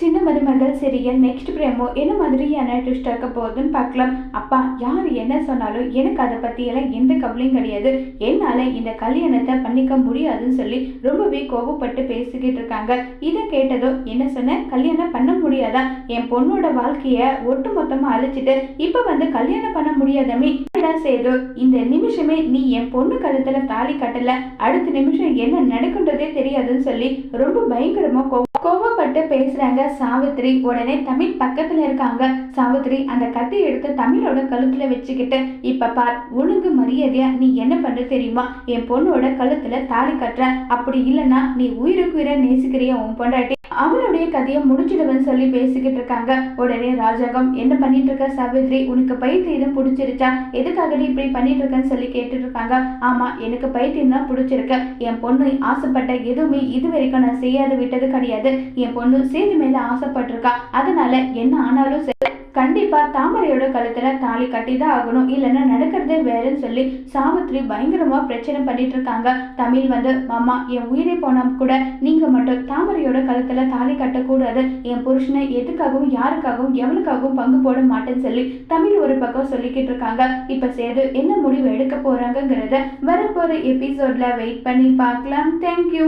சின்ன மருமகள் serial next பிரேமோ என்ன மாதிரியான ட்விஸ்ட் இருக்க போகுதுன்னு பார்க்கலாம். அப்பா யார் என்ன சொன்னாலும் எனக்கு அதை பற்றியெல்லாம் எந்த கவலையும் கிடையாது. என்னால் இந்த கல்யாணத்தை பண்ணிக்க முடியாதுன்னு சொல்லி ரொம்பவே கோபப்பட்டு பேசிக்கிட்டு இருக்காங்க. இதை கேட்டதும் என்ன சொன்ன? கல்யாணம் பண்ண முடியாதா? என் பொண்ணோட வாழ்க்கையை ஒட்டு மொத்தமாக அழிச்சிட்டு இப்போ வந்து கல்யாணம் பண்ண முடியாதமே என்னடா சேது இந்த நிமிஷமே நீ என் பொண்ணு கழுத்தில் தாலி கட்டலை. அடுத்த நிமிஷம் என்ன நடக்குன்றதே தெரியாதுன்னு சொல்லி ரொம்ப பயங்கரமா கிட்ட பேசுறாங்க சாவித்ரி உடனே தமிழ் பக்கத்துல இருக்காங்க. சாவித்ரி அந்த கத்தி எடுத்து தமிழோட கழுத்துல வச்சுக்கிட்டு இப்ப பார் ஒழுங்கு மரியாதையா நீ என்ன பண்ற தெரியுமா? என் பொண்ணோட கழுத்துல தாலி கட்டுற. அப்படி இல்லைன்னா நீ உயிருக்குயிர நேசிக்கிறிய உன் பொண்டாட்டி? அவளுடைய கதையை முடிச்சிடுவேன்னு சொல்லி பேசிக்கிட்டு இருக்காங்க. உடனே ராஜாகம் என்ன பண்ணிட்டு இருக்க சாவித்ரி? உனக்கு பைத்தியம் பிடிச்சிருச்சா? எதுக்காகடி இப்படி பண்ணிட்டு இருக்கன்னு சொல்லி கேட்டுட்டு இருக்காங்க. ஆமா எனக்கு பைத்தியம் தான் பிடிச்சிருக்கு. என் பொண்ணு ஆசைப்பட்ட எதுவுமே இது வரைக்கும் நான் செய்யாத விட்டது கிடையாது. என் பொண்ணு சேது மேல ஆசைப்பட்டிருக்கா. அதனால என்ன ஆனாலும் சரி கண்டிப்பா தாமரையோட கழுத்துல தாலி கட்டி தான் ஆகணும். இல்லைன்னா நடக்கிறதே வேறுன்னு சொல்லி சாவித்ரி பயங்கரமா பிரச்சனை பண்ணிட்டு இருக்காங்க. தமிழ் வந்து மாமா என் உயிரே போனா கூட நீங்க மட்டும் தாமரையோட கழுத்துல தாலி கட்டக்கூடாது. என் புருஷனை எதுக்காகவும் யாருக்காகவும் எவனுக்காகவும் பங்கு போட மாட்டேன்னு சொல்லி தமிழ் ஒரு பக்கம் சொல்லிக்கிட்டு இருக்காங்க. இப்ப சேது என்ன முடிவு எடுக்க போகிறாங்கங்கிறத வரப்போற எபிசோட்ல வெயிட் பண்ணி பார்க்கலாம். தேங்க்யூ